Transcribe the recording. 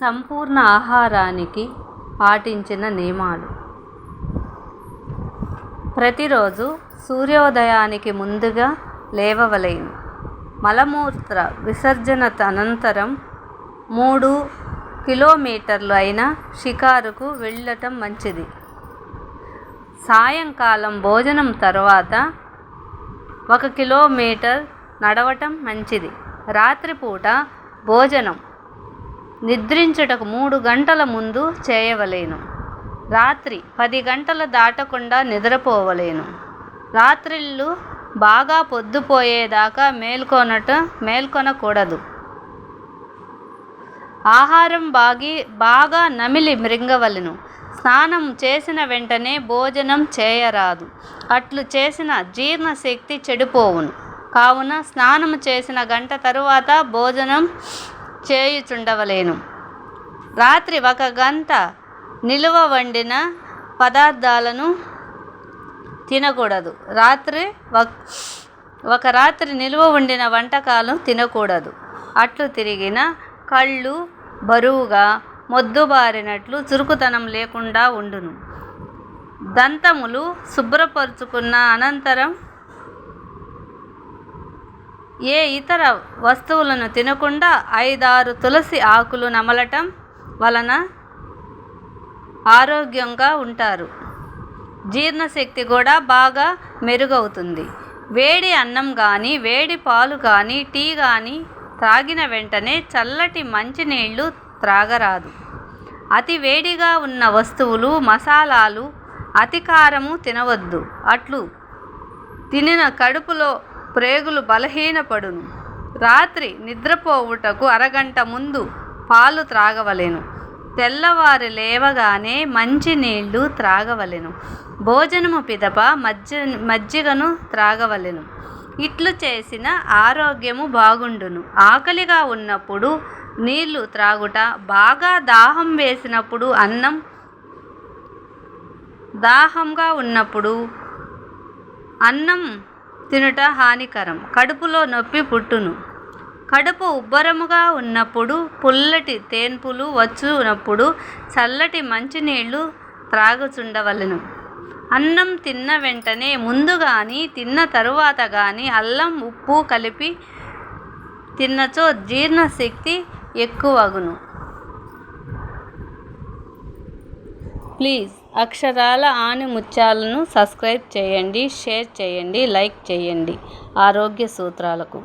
సంపూర్ణ ఆహారానికి పాటించిన నియమాలు. ప్రతిరోజు సూర్యోదయానికి ముందుగా లేవవలెను. మలమూత్ర విసర్జన అనంతరం మూడు కిలోమీటర్లు అయిన షికారుకు వెళ్ళటం మంచిది. సాయంకాలం భోజనం తర్వాత ఒక కిలోమీటర్ నడవటం మంచిది. రాత్రిపూట భోజనం నిద్రించుటకు మూడు గంటల ముందు చేయవలెను. రాత్రి పది గంటలు దాటకుండా నిద్రపోవలేను. రాత్రిళ్ళు బాగా పొద్దుపోయేదాకా మేల్కొనట మేల్కొనకూడదు. ఆహారం బాగి బాగా నమిలి మృంగవలను. స్నానం చేసిన వెంటనే భోజనం చేయరాదు. అట్లు చేసిన జీర్ణశక్తి చెడిపోవును. కావున స్నానం చేసిన గంట తరువాత భోజనం చేయుచుండవలేను. రాత్రి ఒక గంట నిలువ వండిన పదార్థాలను తినకూడదు. రాత్రి ఒక రాత్రి నిలువ వండిన వంటకాలు తినకూడదు. అట్లు తిరిగిన కళ్ళు బరువుగా మొద్దుబారినట్లు చురుకుతనం లేకుండా ఉండును. దంతములు శుభ్రపరుచుకున్న అనంతరం ఏ ఇతర వస్తువులను తినకుండా ఐదారు తులసి ఆకులు నమలటం వలన ఆరోగ్యంగా ఉంటారు. జీర్ణశక్తి కూడా బాగా మెరుగవుతుంది. వేడి అన్నం కానీ వేడి పాలు కానీ టీ కానీ త్రాగిన వెంటనే చల్లటి మంచినీళ్ళు త్రాగరాదు. అతి వేడిగా ఉన్న వస్తువులు మసాలాలు అతి కారము తినవద్దు. అట్లు తినిన కడుపులో ప్రేగులు బలహీనపడును. రాత్రి నిద్రపోవుటకు అరగంట ముందు పాలు త్రాగవలెను. తెల్లవారు లేవగానే మంచినీళ్ళు త్రాగవలెను. భోజనము పిదప మజ్జ మజ్జిగను త్రాగవలెను. ఇట్లు చేసిన ఆరోగ్యము బాగుండును. ఆకలిగా ఉన్నప్పుడు నీళ్ళు త్రాగుట బాగా దాహం వేసినప్పుడు అన్నం దాహంగా ఉన్నప్పుడు అన్నం తినుట హానికరం. కడుపులో నొప్పి పుట్టును. కడుపు ఉబ్బరముగా ఉన్నప్పుడు పుల్లటి తేన్పులు వచ్చునప్పుడు చల్లటి మంచినీళ్ళు త్రాగుచుండవలను. అన్నం తిన్న వెంటనే ముందు కానీ తిన్న తరువాత కానీ అల్లం ఉప్పు కలిపి తిన్నచో జీర్ణశక్తి ఎక్కువగును. ప్లీజ్. అక్షరాల ఆణిముత్యాలను సబ్స్క్రైబ్ చేయండి షేర్ చేయండి లైక్ చేయండి. ఆరోగ్య సూత్రాలకు.